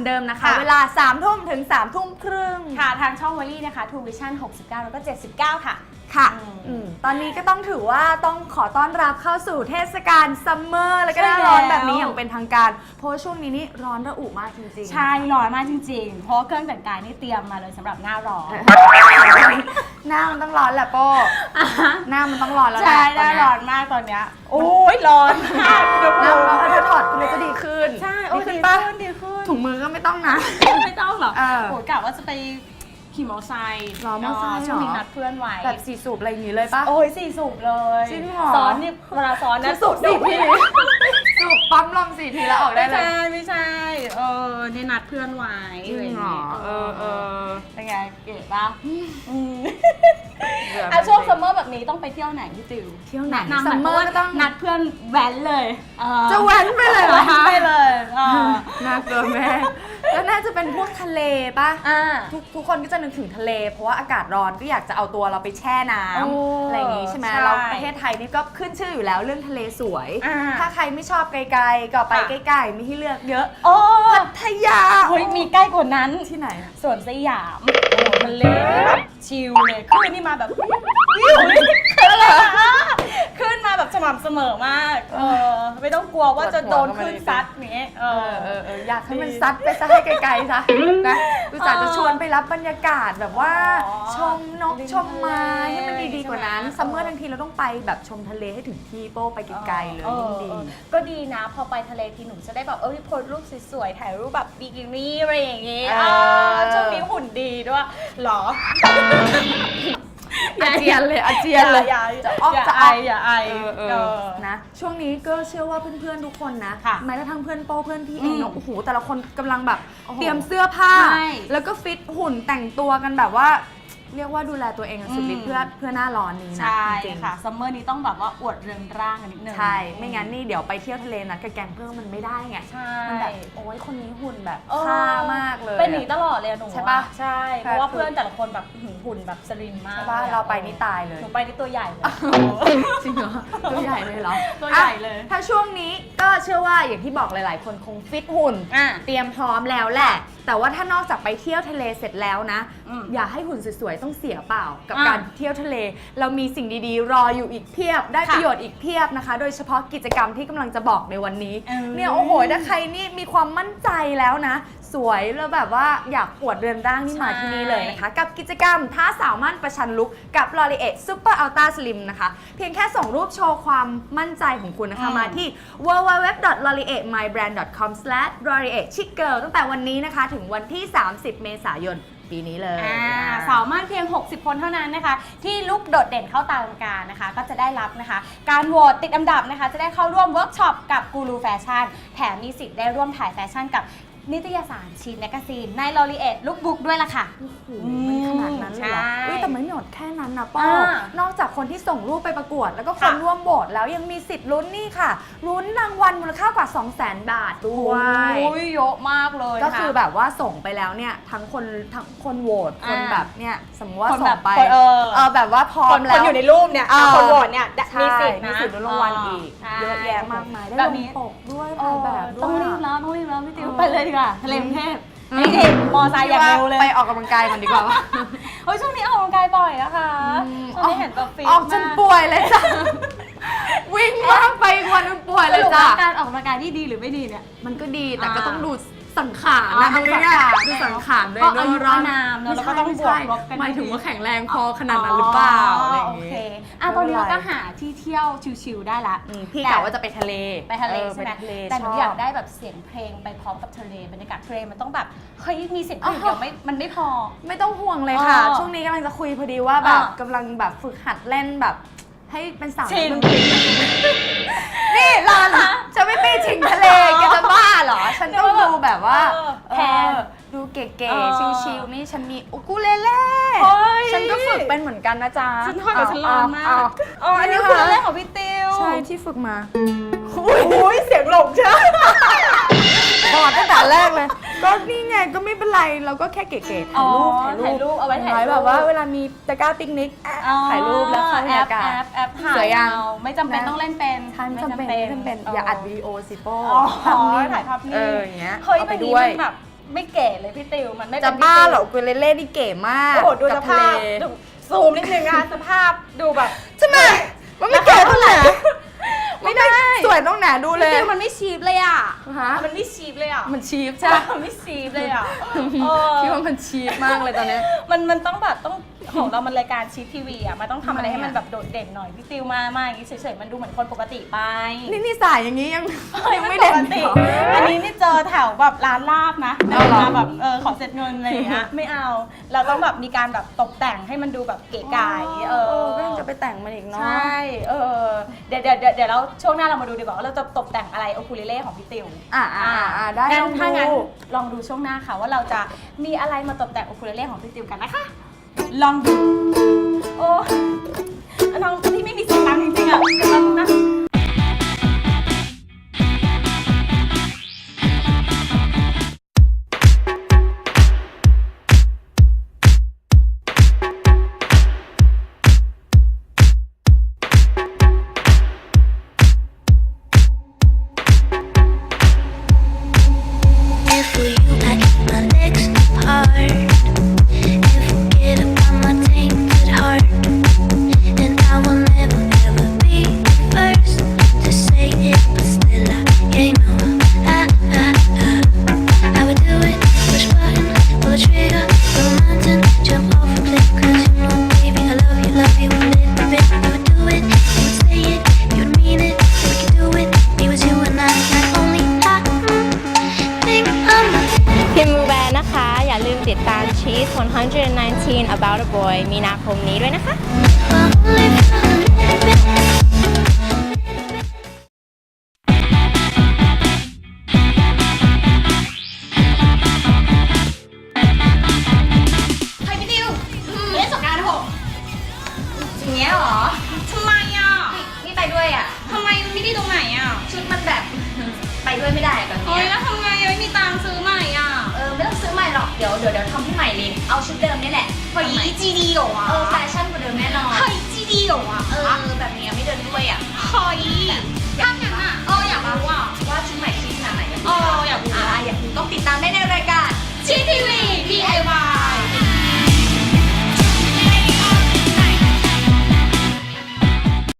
อนเดิมนะคะ ค่ะ เวลา3ามทุ่มถึง3ามทุ่มครึ่งค่ะ ทางช่องวอลลี่นะคะทูวิชั่น69 แล้วก็ 79 ค่ะ ค่ะอืมอืมตอนนี้ก็ต้องถือว่าต้องขอต้อนรับเข้าสู่เทศกาลซัมเมอร์แล้วก็หน้าใช่ร้อนแล้ว แบบนี้อย่างเป็นทางการ เพราะว่าช่วงนี้นี่ร้อนระอุมากจริงๆ ใช่ร้อนมากจริงๆ เพราะว่าเครื่องแต่งกายนี่เตรียมมาเลยสำหรับหน้าร้อน หน้ามันต้องร้อนแหละโป้หน้ามันต้องร้อนแล้วแหใช่ละหน้าร้อนมากตอนเนี้ย โอ้ยร้อนมากเดี๋ยวหน้าร้อนถ้าถอดคุณจะดีขึ้นใช่โอ้ดียขึ้นดีปะขึ้นดีขึ้นถุงมือก็ ไม่ต้องนะ ไม่ต้องหรอกเออโอ้ยกะว่าจะไปขี่มอเตอร์ไซค์หรอมอเตอร์ไซค์เหรอ ช่วงนี้นัดเพื่อนไว้แบบสีสูบอะไรอย่างนี้เลยปะ โอ้ยสี่สูบเลยจริงเหรอ ซ้อนนี่เวลาซ้อนนะสูบสี่ทีสูบปั๊มลมสี่ทีแล้วออกได้ไม่เลยใช่ไม่ใช่เออนี่นัดเพื่อนไว้จริงเหรอ เออเออเป็นไงเก๋ปะอืมเบื่ออะมั นช่วงสิซัมเมอร์แบบนี้ต้องไปเที่ยวไหนพี่ติวเที่ยวไหนแะำซัมเมอร์หน่ยก็ต้อง นัดเพื่อนแว้นเลยเออจะแว้นไปเลยเหรอคะไปเลยเออน่ากลัวแม่แล้วน่าจะเป็นพวกทะเลปะอ่า ทุกทุกคนก็จะนึกถึงทะเล เพราะว่าอากาศร้อนก็อยากจะเอาตัวเราไปแช่น้โอ้ำอะไรอย่างงี้ใช่ไหมใช่เราประเทศไทยนี่ก็ขึ้นชื่ออยู่แล้วเรื่องทะเลสวย อ่าถ้าใครไม่ชอบไกลๆ ก็ไปค่ะ ใกล้ๆมีให้เลือกเยอะโอ้พัทยาเฮ้ยมีใกล้กว่านั้น ที่ไหน สวนสยามโอ้ทะเลแบบชิลเลยขึ้นนี่มาแบบวิว ขึ้นเลยอะขึ้นมาแบบสม่ำเสมอมาก เออ ไม่ต้องกลัวว่าจะโดนขึ้นซัดอย่างเงี้ยเอเอออ เออเอออยากให้มันซัดไปซะให้ไกลๆซะนะอุตส่าห์จะชวนไปรับบรรยากาศแบบว่า อ๋อชมนกชมไม้ให้มันดีๆกว่านั้นใช่ไหม ซัมเมอร์ทั้งทีเราต้องไปแบบชมทะเลให้ถึงที่โป้ไปไกลๆเลยออยิ่งดีเออก็ดีนะ พอไปทะเลทีหนูจะได้แบบเออโพสต์รูปสวยๆ ถ่ายรูปแบบบิกินี่อะไรอย่างงี้เออ เออช่วงนี้หุ่นดีด้วยหรอ อาเจียนเลยอาเจียนเลยอย่าจะออกอย่าจะไอออก อย่าไอเออเอเอออ นะช่วงนี้ก็เชื่อว่าเพื่อนๆทุกคนนะค่ะแม้กระทั่งเพื่อนโป้เพื่อนพี่เองอืมเนาะโอ้โหแต่ละคนกำลังแบบ โอ้โหเตรียมเสื้อผ้า ใช่แล้วก็ฟิตหุ่นแต่งตัวกันแบบว่า เรียกว่าดูแลตัวเองกันสุดฤทธิ์อืมเพื่อเพื่อหน้าร้อนนี้นะใช่จริงๆ ค่ะซัมเมอร์นี้ต้องแบบว่าอวดเรือนร่างกันนิดนึง ใช่ ไม่งั้นนี่เดี๋ยวไปเที่ยวทะเลนัดกับแกงเพิ่มมันไม่ได้ไง ใช่ มันแบบโอ้ยคนนี้หุ่นแบบเออ ค่ามากเลย เป็นหนีตลอดเลยอะหนูใช่ปะใช่ เพราะว่าเพื่อนแต่ละคนแบบหือหุ่นแบบสลิมมากใช่ปะลยอะเราไปนี่ตายเลย หนูไปนี่ตัวใหญ่เลย จริงเหรอ ตัวใหญ่เลยเหรอตัวใหญ่เลย อะถ้าช่วงนี้ก็เชื่อว่าอย่างที่บอกหลาย ๆ คนคงฟิตหุ่น อะ เตรียมพร้อมแล้วแหละ แต่ว่าถ้านอกจากไปเที่ยวทะเลเสร็จแล้วนะ อืม อย่าให้หุ่นสวยๆต้องเสียเปล่ากับอะการเที่ยวทะเล เรามีสิ่งดีๆ รออยู่อีกเพียบ ได้ค่ะประโยชน์อีกเพียบนะคะ โดยเฉพาะกิจกรรมที่กำลังจะบอกในวันนี้ เออ เนี่ยโอ้โหถ้าใครนี่มีความมั่นใจแล้วนะ สวยแล้วแบบว่าอยากอวดเรือนร่างนี่มาที่นี่เลยนะคะ กับกิจกรรมท้าสาวมั่นประชันลุกกับ l o r i e t Super Ultra Slim นะคะ เพียงแค่ส่งรูปโชว์ความมั่นใจของคุณนะคะอืมมาที่ www.lorietmybrand.com/lorietchickgirl ตั้งแต่วันนี้นะคะ ถึงวันที่ 30 เมษายนปีนี้เลยอ่าสามารถเพียง 60 คนเท่านั้นนะคะ ที่ลุกโดดเด่นเข้าตามการนะคะ ก็จะได้รับนะคะ การโหวตติดอันดับนะคะ จะได้เข้าร่วมเวิร์กช็อปกับกูรูแฟชั่น แถมมีสิทธิ์ได้ร่วมถ่ายแฟชั่นกับ นิตยสารชีนแมกซีนในลอรีเอ็ดลุกบุ๊กด้วยล่ะค่ะ โอ้โหมันขนาดนั้นเลยเหรอใช่ เอ้ยแต่ไม่หมดแค่นั้นนะป้ออ่านอก จากคนที่ส่งรูปไปประกวด แล้วก็คนค่ะร่วมโหวตแล้วยังมีสิทธิ์ลุ้นนี่ค่ะลุ้นรางวัลมูลค่ากว่า 2 0 0 0 0 0 บาทด้วย โอ้ยเยอะมากเลยก็คือค่ะแบบว่าส่งไปแล้วเนี่ยทั้งคนทั้งคนโหวตคนอ่า แบบเนี่ยสมมติว่าคนส่แบงบไปคนเออเออแบบว่าพร้อคมนแล้วอยู่ในรูปเนี่ยเออคนโหวตเนี่ยใช่มีสิทธิ์นะมีสิทธิ์ลุ้นรางวัลอีกใช่เยอะแยะมากมายได้แบลบงนี้ปกด้วยเอถ่ายอแบบด้วยต้องรีบแล้วต้องรีบแล้วพี่ติ๋วเออไปเลยดีกว่าทะเลกรุงเทพอืมนี่มอไซค์อย่างเร็วเลย ไปออกกำลังกายกันดีกว่าวะเฮ้ยช่วงนี้ออกกำลังกายบ่อยนะคะอืมช่วงนี้ เห็นตัวฟิตออกจนมากป่วยเลยจ้ะ วิ่งมากไปอีกวันนึงป่วยสเลยรุปจ้ะว่าการออกกำลังกายที่ดีหรือไม่ดีเนี่ย มันก็ดีแต่อ่าก็ต้องดูสังขารอ๋อนะดูเอาสังง่ายขารๆดูสังขารด้วยก็เนอะอายุร้อนอานามเนอะแล้วก็ต้องไม่บวกใช่ลบกัน หมายถึงดีว่าแข็งแรงพอขนาดนั้นหรือเปล่าอะไรอย่างโองี้ เคอะตอนนี้เราก็หาที่เที่ยวชิลๆได้ละ อืมพี่แต่ กะว่าจะไปทะเลไปทะเลออใช่ไหมปทะเลแต่หนูชบ อยากได้แบบเสียงเพลงไปพร้อมกับทะเลบรรยากาศทะเลมันต้องแบบเฮ้ยมีเสียงเพลงอ๋อเดียวไม่มันไม่พอ ไม่ต้องห่วงเลยค่ะ เออช่วงนี้กำลังจะคุยพอดีว่าแบบเออกำลังแบบฝึกหัดเล่นแบบ ให้เป็นสาวชิงดนตรีนี่รอนจะไม่ตีชิงทะเลแกจะบ้าเหรอ ฉันต้องดูแบบว่าเออแพน ดูเก๋เออ ๆ ชิลๆนี่ฉันมีอุกุเลเล่เฮ้ยฉันก็ฝึกเป็นเหมือนกันนะจ๊ะฉันทอดกับฉันร้อนมากเออ๋ออันนี้คือเรื่องของพี่ติวใช่ที่ฝึกมา อุ้ยเสียงหลงใช่ ถอดตั้งแต่แรกเลย ก็นี่ไงก็ไม่เป็นไร เราก็แค่เก๋ๆอ๋ถ่ายอรูปถ่ายรูปเอาไว้ถ่ายรูป แบบว่าเวลามีตะกร้าปิกนิกอะอ๋อถ่ายรูปแล้วเข้าบรรยากาศแอปแอปแอปถ่าสวยยยัง เอาไม่จำเป็นนะต้องเล่นเป็นใช่ไม่จำเป็นไม่จำเป็น อย่าอัดวิดีโอสิโป้อ๋อภาพนิ่งถ่ายภาพนิ่งเอออย่างเงี้ยเฮ้ยเอาแบไปบนี้ด้วย มันแบบ ไม่เก๋เลยพี่ติวมันไม่เป็นจะพี่บ้าติวเหรอกุเลเล่นี่เก๋มากโอ้โหดูกัสบทะภาพเลดูซูมนิดนึงนะคะสภาพดูแบบ ใช่ไหมมันไม่เก๋เท่าไหร่ไม่ได้สวยต้องหนาดูเลพี่ยติวมันไม่ชีพเลยอะฮะมันไม่ชีพเลยอะมันชีฟใช่ไหมมันไม่ชีพเลยอะเออพี่ว่ามันชีฟมากเลยตอนเนี้ย มันมันต้องแบบต้องของเรามันรายการชีพทีวีอะมันต้องทำอะไรให้ทำไมอะมันแบบโดดเด่นหน่อยพี่ติวมามาอย่างนี้เฉยๆมันดูเหมือนคนปกติไปนี่นี่สายอย่างนี้ยัง เฮ้ยยังไม่ไม่ปเด่นกติเหรออันนี้นี่เจอแถ วแบบร้านลาบนะเอาเหรอ มาแบบเออขอเสร็จเงินอะไรอย่างเงี้ยไม่เอา เราต้องแบบมีการแบบตกแต่งให้มันดูแบบเก๋ไก๋เออ ก็ยังจะไปแต่งมันอีกใชเนาะ่เออ เดี๋ยวเดี๋ยวเดี๋ยวเดี๋ยวเราช่วงหน้าเรามาดูดีกว่าว่าเราจะตกแต่งอะไรโอคูเลเล่ของพี่ติวอ่าอ่าอ่าได้งั้ลนองถ้างั้นดู ลองดูช่วงหน้าค่ะว่าเราจะมีอะไรมาตกแต่งโอคูเลเล่ของพี่ติวกันนะคะ ลองดู โอ้น้องที่ไม่มีสตังค์จริงๆอะเดี๋ยวแป๊บนึงนะ มีนาคมนี้ด้วยนะคะ only for a little bit. ใครพี่ติวเล่นสงกรารหกอย่างเงี้ยเหรอทำไมอะนี่ไปด้วยอะทำไมมันไม่ได้ตรงไหนอะชุดมันแบบ ไปด้วยไม่ได้แบบเฮ้ยเนี้ยแล้วทำไงอะไม่มีตังค์ซื้อใหม่อะ หรอก เดี๋ยวเดี๋ยวเดี๋ยวทำให้ใหม่เลย เอาชุดเดิมนี่แหละเฮ้ยจีดีเหอวะเออแฟชั่นกว่าเดิมแน่นอนเฮ้ยจีดีเหอวะเออแบบนี้ไม่เดินด้วยอะเฮ้ยถ้างั้นอะเอออยากรู้ว่าว่าชุดใหม่ชิ้นขนาดไหนเอออยากรู้อะอยากรู้ต้องติดตามได้ในรายการจีทีวี